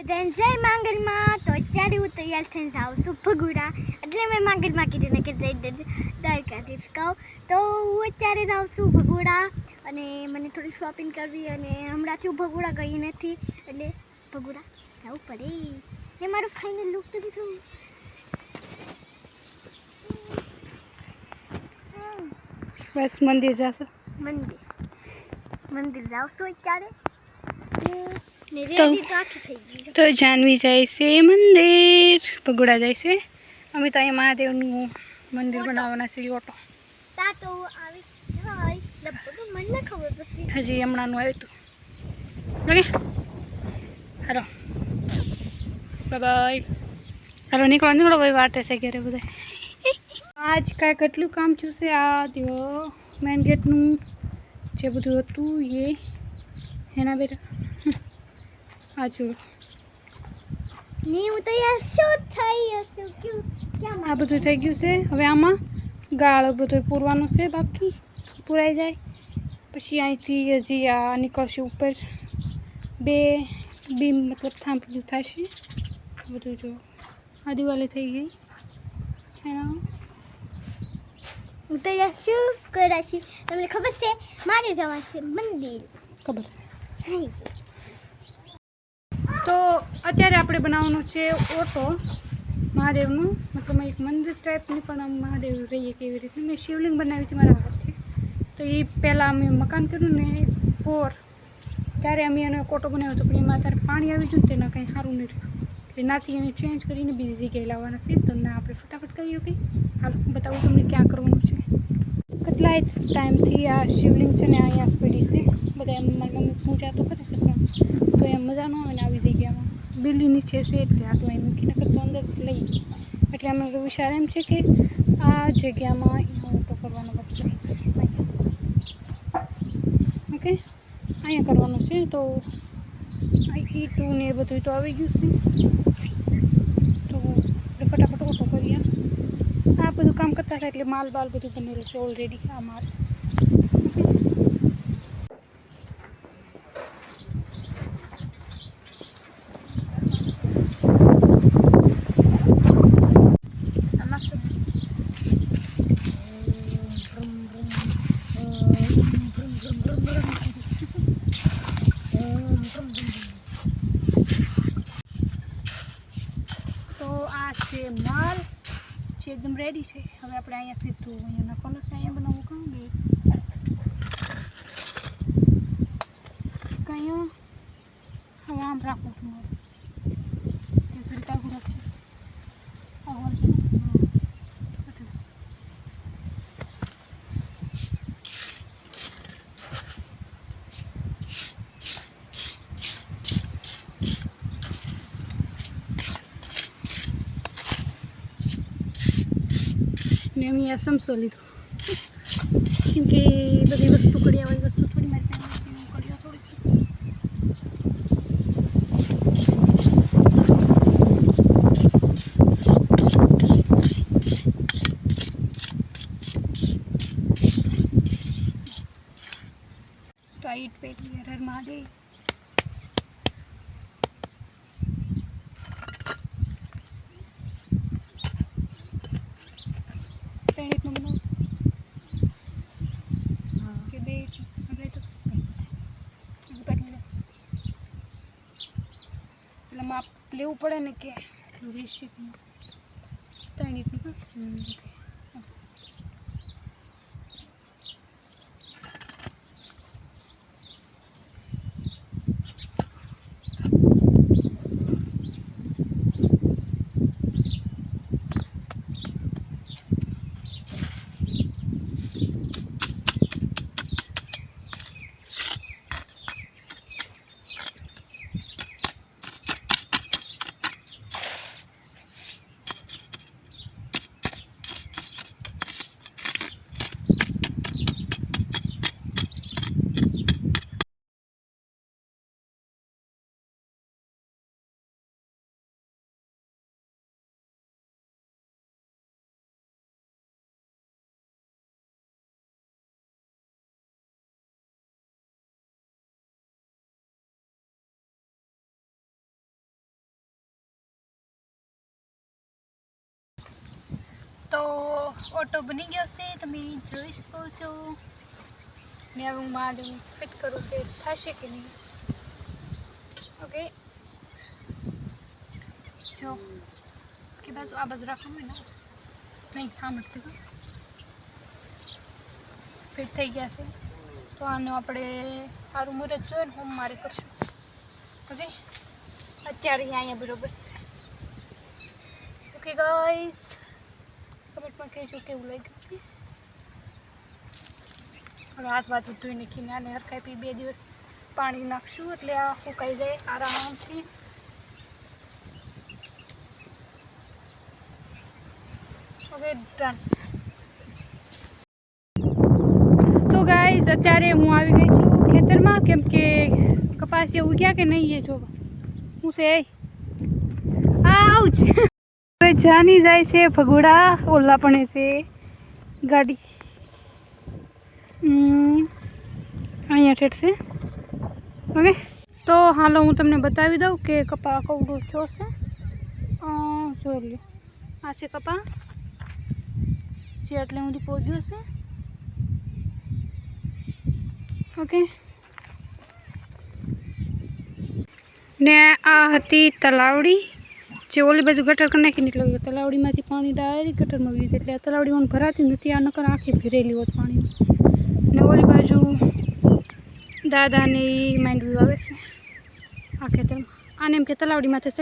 બધાને જય માંગલમાં. તો અત્યારે હું તૈયાર થઈને જાઉં છું ભગુડા. એટલે મેં માંગલમાં કીધું ને કે જઈ દ્વારકાધીશ કહું. તો હું અત્યારે જાઉં છું ભગુડા અને મને થોડી શોપિંગ કરવી અને હમણાંથી હું ભગુડા ગઈ નથી. એટલે ભગુડા જવું પડે એ મારું ફાઇનલ લુક તો શું બસ મંદિર જશે? મંદિર. મંદિર જાઉં છું અત્યારે. તો- તો જાનવી જાય છે મંદિર પગોડા જાય છે અમે તો અહીંયા મહાદેવનું મંદિર બનાવવાના છે ઓટો હજી હમણાંનું આવ્યું હતું ઓકે હાલો બાય હાલો નીકળો નીકળો ભાઈ વાટે છે ઘરે બધા આજ કાંઈ કેટલું કામ છે આ દિવસ મેન ગેટનું જે બધું હતું એ એના બેટા જો ની હું તૈયાર શું થઈ આ બધું થઈ ગયું છે. હવે આમાં ગાળો બધું પૂરવાનું છે બાકી પૂરાઈ જાય. પછી અહીંથી હજી આ નીકળશે ઉપર. બે બીમ મતલબ થાંભલું થશે. બધું જો આ દિવાળી થઈ ગઈ. એના હું તૈયાર શું કરાશી? તમને ખબર છે? મારે જવા છે મંદિર. ખબર છે. તો અત્યારે આપણે બનાવવાનું છે ઓટો મહાદેવનું. મતલબ એક મંદિર ટાઈપની પણ આમ મહાદેવ રહીએ કેવી રીતે. મેં શિવલિંગ બનાવી હતી મારા હાથથી. તો એ પહેલાં અમે મકાન કર્યું ને પોર. ત્યારે અમે એનો કોટો બનાવ્યો હતો, પણ એમાં અત્યારે પાણી આવી ગયું ને તેના કંઈ સારું નહીં એટલે નાથી એને ચેન્જ કરીને બીજી જગ્યાએ લાવવાના છે. તો ના, આપણે ફટાફટ કરીએ કે હાલ, બતાવું તમને ક્યાં કરવાનું છે. કેટલાય ટાઈમથી આ શિવલિંગ છે ને અહીંયા પડી છે. બધા એમ મારી મમ્મી પૂજા તો કરે છે તો એમ મજા ન આવે ને આવી જગ્યામાં. બિલ્ડિંગ નીચે છે એટલે આ તો મૂકી મૂકીને કરતો અંદર લઈ એટલે અમને વિચાર એમ છે કે આ જગ્યામાં મોટો કરવાનો બદલે ઓકે? અહીંયા કરવાનું છે તો ઈ ટુ ને એ બધું તો આવી ગયું છે. તો ફટાફટ ઓટો કરીએ. આ બધું કામ કરતા હતા એટલે માલ બાલ બધું બનેલું છે ઓલરેડી આ માલ. છે માલ છે એકદમ રેડી છે. હવે આપણે અહીંયા સીધું અહીંયા નાખવાનું છે. અહીંયા બનાવવું કહું બે? કયું હવે આમ રાખવું છું. મારે તે ફરી કાગળ રાખશે આ હોલ છે ને? હા. એટલે. ને અમે આ સમસો લીધો. કેમ કે બધી વસ્તુ કડિયાવાળી વસ્તુ થોડી મારી પાસે થોડી તો આ ઈટ પેટી હર મહાદેવ. ત્રણ ઈટનું બનાવું કે બે એટલે તો એટલે માપ લેવું પડે ને કે વીસ ત્રણ ઈટનું તો ઓટો બની ગયો છે તમે જોઈ શકો છો ને હવે હું મારે ફિટ કરું કે થશે કે નહીં ઓકે જો કે બાજુ આ બાજુ રાખવાનું ને નહીં હા મળતું ફિટ થઈ ગયા છે તો આનું આપણે સારું મુહૂર્ત જોઈને હોમ મારે કરશું ઓકે અત્યારે અહીંયા બરોબર છે ઓકે ગાઈસ કમેન્ટમાં કહેજો કેવું લાગ્યું છે. હવે હાથ વાત ધોઈ નાખીને આને હરકાઈ બે દિવસ પાણી નાખશું એટલે આ સુકાઈ જાય આરામથી. હવે ડન તો ગાઈઝ અત્યારે હું આવી ગઈ છું ખેતરમાં. કેમ કે કપાસ એ ઉગ્યા કે નહીં એ જો હું છે આઉચ હવે જાની જાય છે, ભગોડા, ઓલા પણ છે. ગાડી. અહીંયા ઠેઠશે ઓકે. તો હાલો હું તમને બતાવી દઉં કે કપા કવડો છો. છે જોઈ લ્યો. આ છે કપા. જે એટલે સુધી પહોંચ્યો છે. ઓકે. ને આ હતી તલાવડી. જે ઓલી બાજુ ગટર કરી નાખીને એટલે તલાવડીમાંથી પાણી ડાયરેક્ટ ગટરમાં વી એટલે આ તલાવડી ભરાતી નથી, આ નકર આખી ભરેલી હોત પાણી ને ઓલી બાજુ દાદાની માંડવી આવે છે, આ ખેતરમાં. આને એમ કે તલાવડીમાંથી ચડી